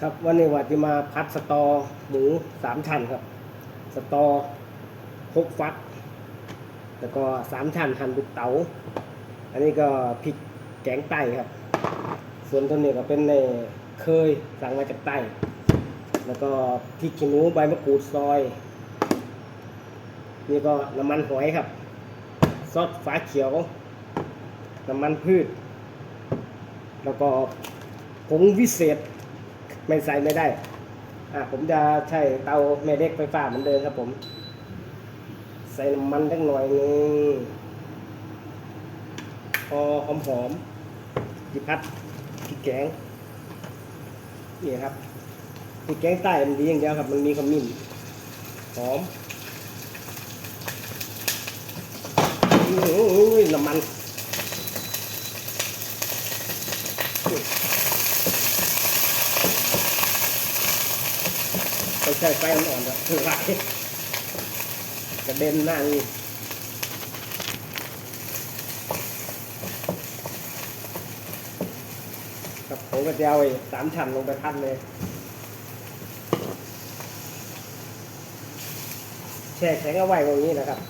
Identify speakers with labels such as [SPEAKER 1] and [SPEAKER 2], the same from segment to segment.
[SPEAKER 1] ครับวันนี้ว่าจะมาพัดสตอหมูสามชั้นครับ สตอหกฟักแล้วก็สามชั้นหั่นลูกเต๋าอันนี้ก็พริกแกงไต้ครับ ส่วนตัวนี้ก็เป็นในเคยสั่งมาจากใต้แล้วก็พริกขี้หนูใบมะกรูดซอย นี่ก็น้ำมันหอยครับ ซอสฟ้าเขียว น้ำมันพืช แล้วก็ผงวิเศษ ไม่ใส่ไม่ได้อะผมจะใช้เตาแม่เด็กไฟฟ้าเหมือนเดิมครับผม ใส่น้ำมันสักหน่อยนึงพอหอมหอมๆจิพัดพริกแกงนี่ครับพริกแกงใต้มันดีอย่างเดียวครับ มันมีขมิ้นหอมอุ้ยน้ำมัน ไป ใช้ไฟอ่อนๆแบบถือไหลกระเด็นหน้านี่ครับผมก็จะเอาไอ้สามชั้นลงไปพันเลย แช่แข็งเอาไว้ตรงนี้นะครับ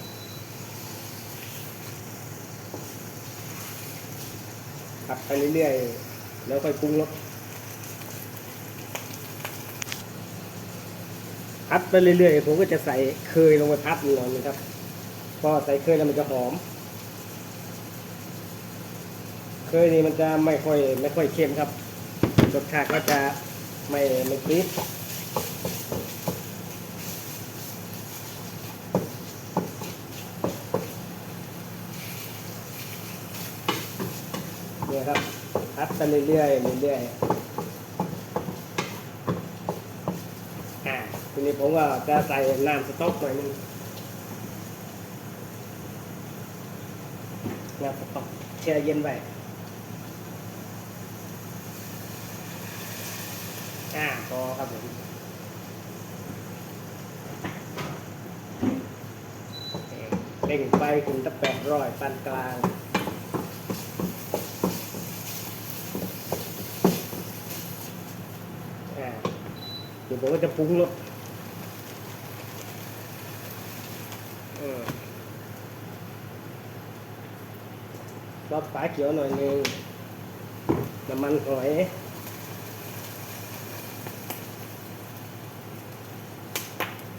[SPEAKER 1] ผัดไปเรื่อยๆ แล้วค่อยปรุงรส พัดไปเรื่อยๆผมก็จะใส่เคยลงไปพัดหน่อยนะครับ พอใส่เคยแล้วมันจะหอม เคยนี่มันจะไม่ค่อยไม่ค่อยเค็มครับรสชาติก็จะไม่ไม่ปี๊ดเนี่ยครับพัดไปเรื่อยๆเรื่อยๆ อ่า ทีนี้ผมก็จะใส่น้ำสต๊อกหน่อยนึงน้ำสต๊อกแช่เย็นไว้อ่าพอครับผมเร่งไฟถึงตะแปดร้อยปานกลางอ่าเดี๋ยวผมก็จะปรุงรสเออ ซอสฟ้าเขียวหน่อยหนึงน้ำมันหอย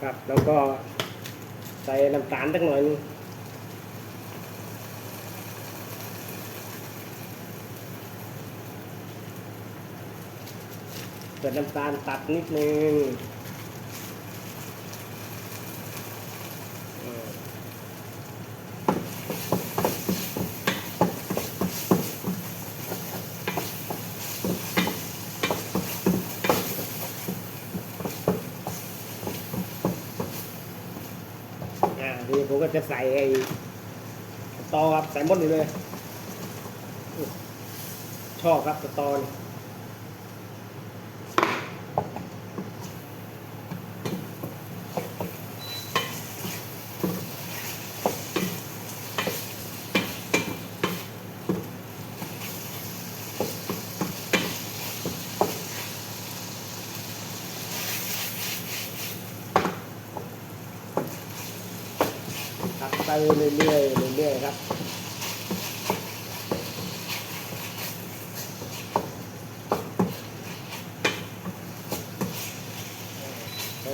[SPEAKER 1] ครับแล้วก็ใส่น้ำตาลสักหน่อยนึงใส่น้ำตาลตัดนิดนึงเอออ่าทีนี้ ผมก็จะใส่ไอ้ตอครับใส่หมดเลยเลยชอบครับตอนี่ ครับไปเรื่อยๆเรื่อยๆครับ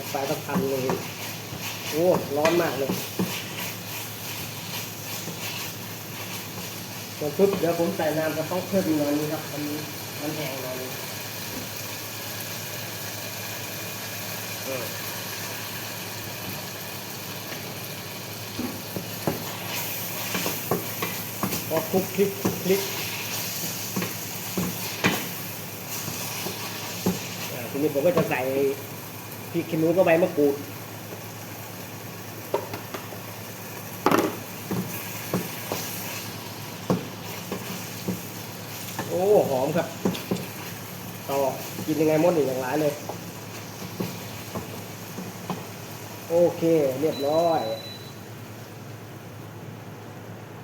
[SPEAKER 1] ไฟต้องพันเลยโอ้ร้อนมากเลยเดี๋ยวปุ๊บเดี๋ยวผมใส่น้ำกระต้องเพิ่มอีกหน่อยนึงครับมันมันแห้งหน่อยนึงเออ พอคลุ กคลิกคลุกคลิกทีนี้ผมก็จะใส่พริกขี้หนูก็ใบมะกรูดโอ้ หอมครับ ต่อกินยังไงมดอีกอย่างหลายเลย โอเค เรียบร้อย